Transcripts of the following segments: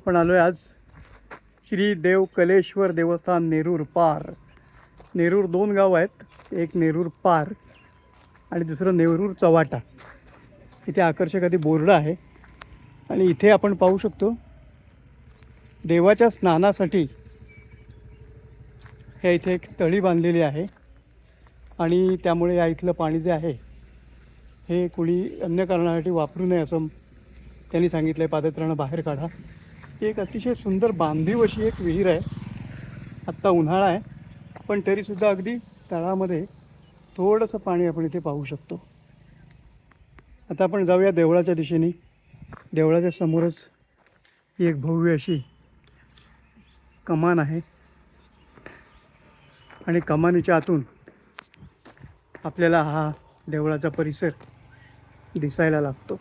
आपण आलो आहे आज श्री देव कलेश्वर देवस्थान नेरूर पार. नेरूर दोन गाव आहेत. एक नेरूर पार आणि दुसरं नेरूर चवाटा इथे आकर्षक आधी बोर्ड आहे. आणि इथे आपण पाहू शकतो देवाच्या स्नानासाठी ह्या इथे एक तळी बांधलेली आहे. आणि त्यामुळे या इथलं पाणी जे आहे हे कुणी अन्य कारणासाठी वापरू नये असं त्यांनी सांगितलं आहे पादत्राणं बाहेर काढा. ही एक अतिशय सुंदर बांधीव अशी एक विहीर आहे. आत्ता उन्हाळा आहे. पण तरीसुद्धा अगदी तळामध्ये थोडंसं पाणी आपण इथे पाहू शकतो. आता आपण जाऊया देवळाच्या दिशेने. देवळाच्या समोरच एक भव्य अशी कमान आहे. आणि कमानीच्या आतून आपल्याला हा देवळाचा परिसर दिसायला लागतो.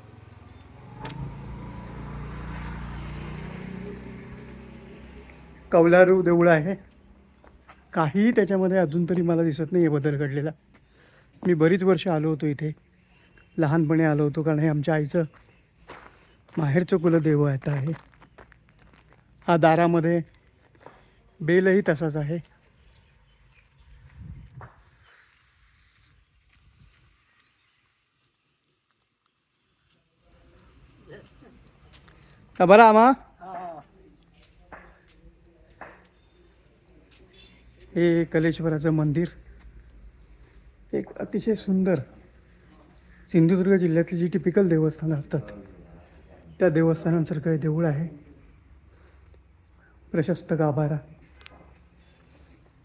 कौलारू देऊळ आहे. काहीही त्याच्यामध्ये अजून तरी मला दिसत नाही आहे बदल घडलेला. मी बरीच वर्ष आलो होतो इथे. लहानपणी आलो होतो कारण हे आमच्या आईचं माहेरचं कुलदेव आता आहे. हा दारामध्ये बेलही तसाच आहे. का बरं आम्हा हे कलेश्वराचं मंदिर. एक अतिशय सुंदर सिंधुदुर्ग जिल्ह्यातली जी टिपिकल देवस्थानं असतात त्या देवस्थानांसारखं हे देऊळ आहे. प्रशस्त गाभारा.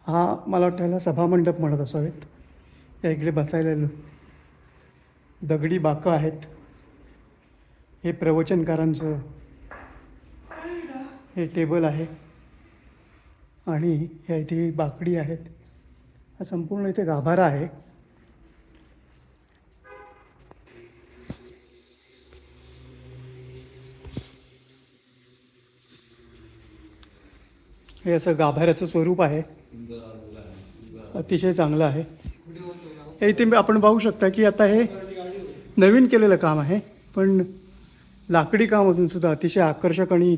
हा मला वाटतं ह्याला सभामंडप म्हणत असावेत. या इकडे बसायला दगडी बाकं आहेत. हे प्रवचनकारांचं हे टेबल आहे. आणि ह्या इथे बाकडी आहेत. हा संपूर्ण इथे गाभारा आहे. हे असं गाभाऱ्याचं स्वरूप आहे. अतिशय चांगलं आहे. हे इथे आपण पाहू शकता की आता हे नवीन केलेलं काम आहे पण लाकडी काम अजून सुद्धा अतिशय आकर्षक आणि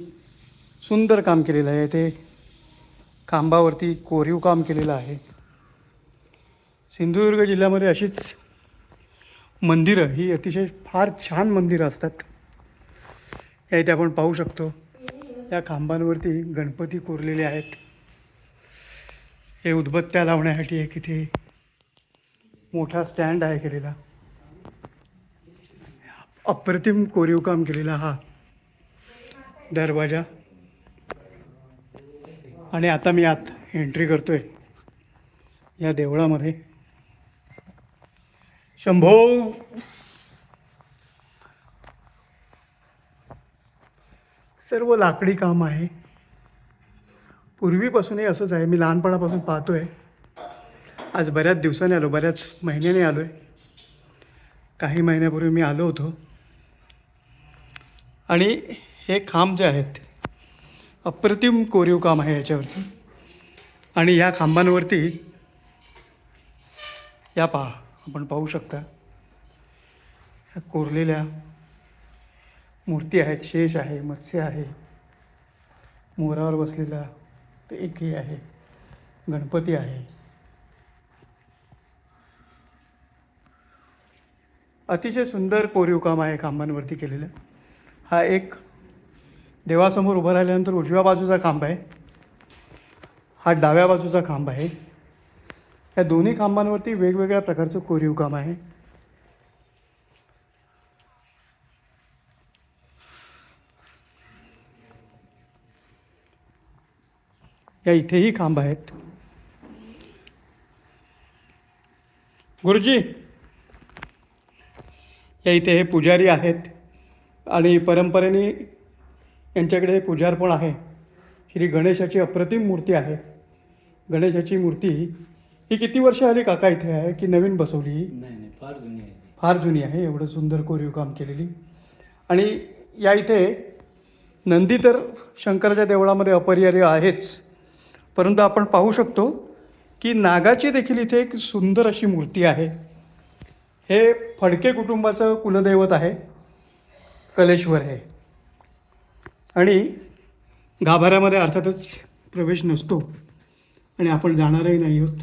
सुंदर काम केलेलं आहे. ते खांबावरती कोरीव काम केलेलं आहे. सिंधुदुर्ग जिल्ह्यामध्ये अशीच मंदिरं ही अतिशय फार छान मंदिरं असतात. या इथे आपण पाहू शकतो या खांबांवरती गणपती कोरलेले आहेत. हे उदबत्त्या लावण्यासाठी एक इथे मोठा स्टँड आहे केलेला. अप्रतिम कोरीव काम केलेला हा दरवाजा. आणि आता मी आत एंट्री करतो आहे या देवळामध्ये. शंभो! सर्व लाकडी काम आहे. पूर्वीपासूनही असंच आहे. मी लहानपणापासून पाहतो आहे आज बऱ्याच दिवसांनी आलो बऱ्याच महिन्याने आलो आहे काही महिन्यापूर्वी मी आलो होतो. आणि हे खांब जे आहेत अप्रतिम कोरीव काम आहे याच्यावरती. आणि ह्या खांबांवरती या पहा आपण पाहू शकता. ह्या कोरलेल्या मूर्ती आहेत शेष आहे मत्स्य आहे मोरावर बसलेला ते एक हे आहे गणपती आहे. अतिशय सुंदर कोरीव काम आहे खांबांवरती केलेलं. हा एक देवासमोर उभं राहिल्यानंतर उजव्या बाजूचा खांब आहे. हा डाव्या बाजूचा खांब आहे. या दोन्ही खांबांवरती वेगवेगळ्या प्रकारचं कोरीव काम आहे. या इथेही खांब आहेत. गुरुजी! या इथे हे पुजारी आहेत आणि परंपरेने यांच्याकडे हे पुजार पण आहे. श्री गणेशाची अप्रतिम मूर्ती आहे. गणेशाची मूर्ती ही किती वर्ष आली काका इथे आहे? की नवीन बसवली नाही नाही फार जुनी आहे. फार जुनी आहे. एवढं सुंदर कोरीव काम केलेली. आणि या इथे नंदी तर शंकराच्या देवळामध्ये अपरिहार्य आहेच. परंतु आपण पाहू शकतो की नागाची देखील इथे एक सुंदर अशी मूर्ती आहे. हे फडके कुटुंबाचं कुलदैवत आहे. कलेश्वर हे. आणि गाभाऱ्यामध्ये अर्थातच प्रवेश नसतो आणि आपण जाणारही नाही आहोत.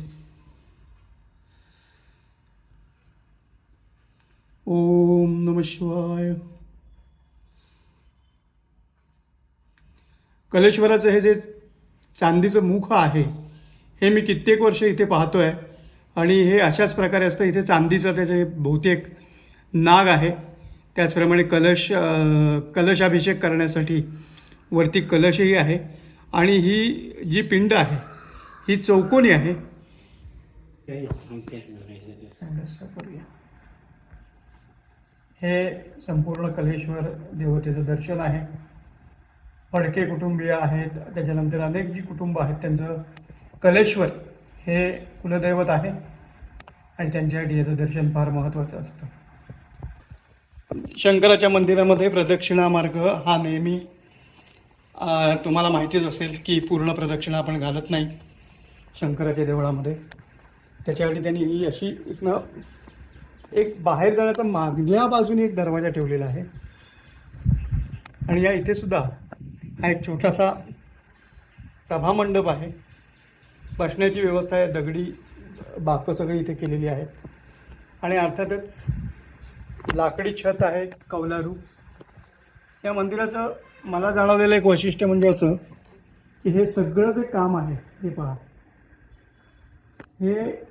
ओम नम शिवाय. कलेश्वराचं हे जे चांदीचं मुख आहे हे मी कित्येक वर्ष इथे पाहतो आहे आणि हे अशाच प्रकारे असतं. इथे चांदीचं त्याचे बहुतेक नाग आहे. त्याचप्रमाणे कलश कलशाभिषेक करण्यासाठी वरती कलशही आहे आणि ही जी पिंड आहे ही चौकोनी आहे. हे संपूर्ण कलेश्वर देवतेचं दर्शन आहे. फडके कुटुंबीय आहेत त्याच्यानंतर अनेक जी कुटुंब आहेत त्यांचं कलेश्वर हे कुलदैवत आहे आणि त्यांच्यासाठी याचं दर्शन फार महत्त्वाचं असतं. शंकराच्या मंदिरामध्ये प्रदक्षिणा मार्ग हा नेहमी तुम्हाला माहितीच असेल की पूर्ण प्रदक्षिणा आपण घालत नाही शंकराच्या देवळामध्ये. त्याच्यासाठी त्यांनी ही अशी इथनं एक बाहेर जाण्याचा मागल्या बाजूने एक दरवाजा ठेवलेला आहे. आणि या इथे सुद्धा हा एक छोटासा सभामंडप आहे. बसण्याची व्यवस्था आहे दगडी बाकं सगळी इथे केलेली आहेत. आणि अर्थातच लाकडी छत आहे कौलारू. या मंदिराचं मला जाणवलेलं एक वैशिष्ट्य म्हणजे असं की हे सगळं जे काम आहे हे पहा. हे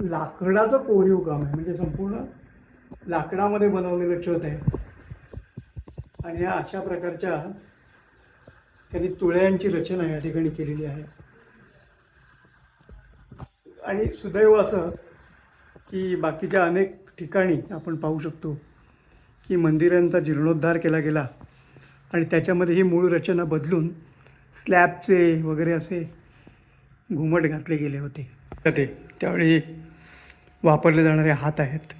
लाकडाचं कोरीव काम आहे म्हणजे संपूर्ण लाकडामध्ये बनवलेलं छत आहे. आणि या अशा प्रकारच्या त्यांनी तुळ्यांची रचना या ठिकाणी केलेली आहे. आणि सुदैव असं की बाकीच्या अनेक ठिकाणी आपण पाहू शकतो की मंदिरांचा जीर्णोद्धार केला गेला आणि त्याच्यामध्ये ही मूळ रचना बदलून स्लॅबचे वगैरे असे घुमट घातले गेले होते. ते त्यावेळी वापरले जाणारे हात आहेत.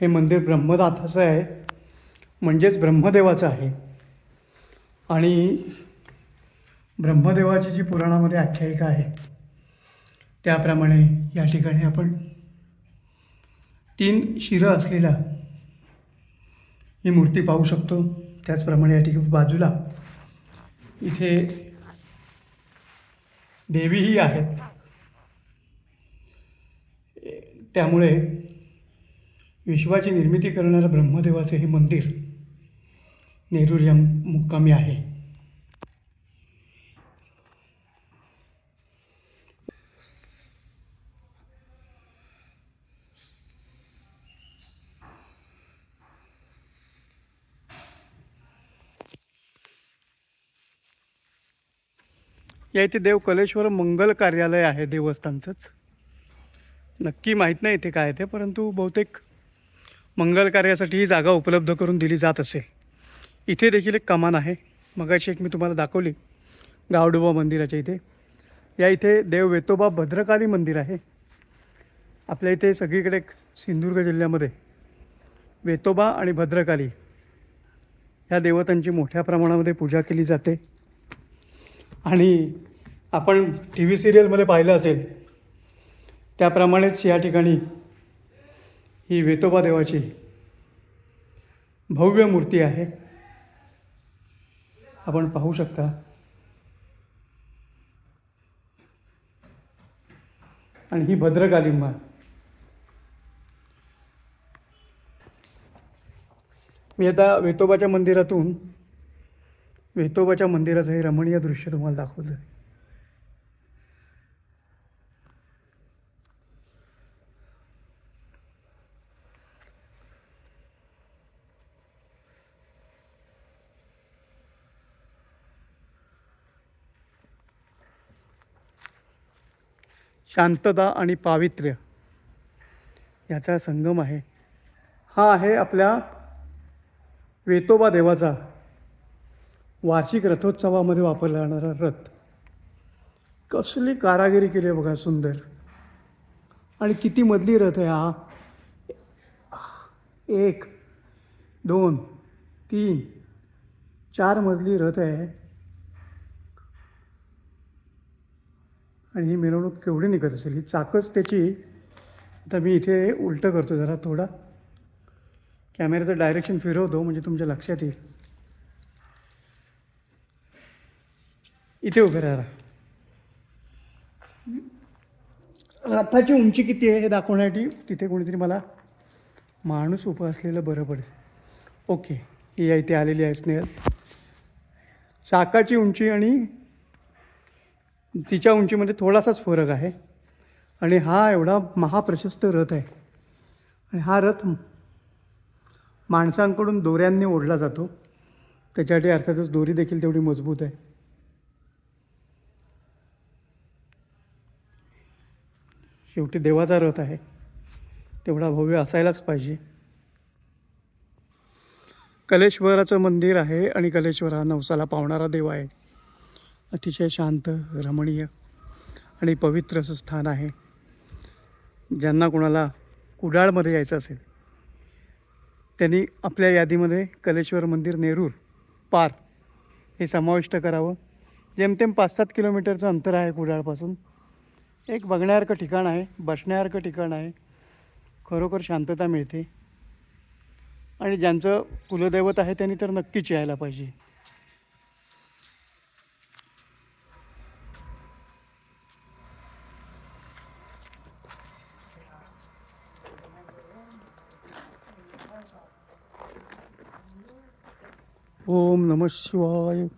हे मंदिर ब्रह्मदाथाचं आहे. म्हणजेच ब्रह्मदेवाचं आहे. आणि ब्रह्मदेवाची जी पुराणामध्ये आख्यायिका आहे त्याप्रमाणे या ठिकाणी आपण तीन शिरं असलेला ही मूर्ती पाहू शकतो. त्याचप्रमाणे या ठिकाणी बाजूला इथे देवीही आहेत. त्यामुळे विश्वाची निर्मिती करणारं ब्रह्मदेवाचे हे मंदिर नेरूर या मुक्कामी आहे. या इथे देव कलेश्वर मंगल कार्यालय आहे देवस्थानचंच. नक्की माहीत नाही इथे काय ते परंतु बहुतेक मंगल कार्यासाठी ही जागा उपलब्ध करून दिली जात असेल. इथे देखील एक कमान आहे. मगाशी एक मी तुम्हाला दाखवली. गावडोबा मंदिराच्या इथे. या इथे देव वेतोबा भद्रकाली मंदिर आहे. आपल्या इथे सगळीकडे सिंधुदुर्ग जिल्ह्यामध्ये वेतोबा आणि भद्रकाली ह्या देवतांची मोठ्या प्रमाणामध्ये पूजा केली जाते. आणि आपण टी व्ही सिरियलमध्ये पाहिलं असेल त्याप्रमाणेच या ठिकाणी ही वेतोबा देवाची भव्य मूर्ती आहे. आपण पाहू शकता. आणि ही भद्रकालिंबा मी आता वेतोबाच्या मंदिरातून वेतोबाच्या मंदिराचं हे रमणीय दृश्य तुम्हाला दाखवलं आहे शांतता आणि पावित्र्य याचा संगम आहे. हा आहे आपल्या वेतोबा देवाचा वार्षिक रथोत्सवामध्ये वापरला जाणारा रथ. कसली कारागिरी केली आहे बघा सुंदर. आणि किती मधली रथ आहे हा. एक दोन तीन चार मजली रथ आहे. आणि ही मिरवणूक केवढी निघत असेल? ही चाकच त्याची आता मी इथे उलटं करतो जरा थोडा. कॅमेऱ्याचं डायरेक्शन फिरवतो म्हणजे तुमच्या लक्षात येईल. इथे उभे राहा रथाची उंची किती आहे हे दाखवण्यासाठी? तिथे कोणीतरी मला माणूस उभं असलेलं बरं पडेल. ओके. ही आहे इथे आलेली आहे स्नेहल. चाकाची उंची आणि तिच्या उंचीमध्ये थोडासाच फरक आहे. आणि हा एवढा महाप्रशस्त रथ आहे. आणि हा रथ माणसांकडून दोऱ्यांनी ओढला जातो. त्याच्यासाठी अर्थातच दोरी देखील तेवढी मजबूत आहे. शेवटी देवाचा रथ आहे. तेवढा भव्य असायलाच पाहिजे. कलेश्वराचं मंदिर आहे आणि कलेश्वर हा नवसाला पावणारा देव आहे. अतिशय शांत रमणीय आणि पवित्र असं स्थान आहे. ज्यांना कोणाला कुडाळमध्ये यायचं असेल त्यांनी आपल्या यादीमध्ये कलेश्वर मंदिर नेरूर पार हे समाविष्ट करावं. जेमतेम पाच सात किलोमीटरचं अंतर आहे कुडाळपासून. एक बघण्यासारखं ठिकाण आहे बसण्यासारखं ठिकाण आहे. खरोखर शांतता मिळते. आणि ज्यांचं कुलदैवत आहे त्यांनी तर नक्कीच यायला पाहिजे. ओम नम शिवाय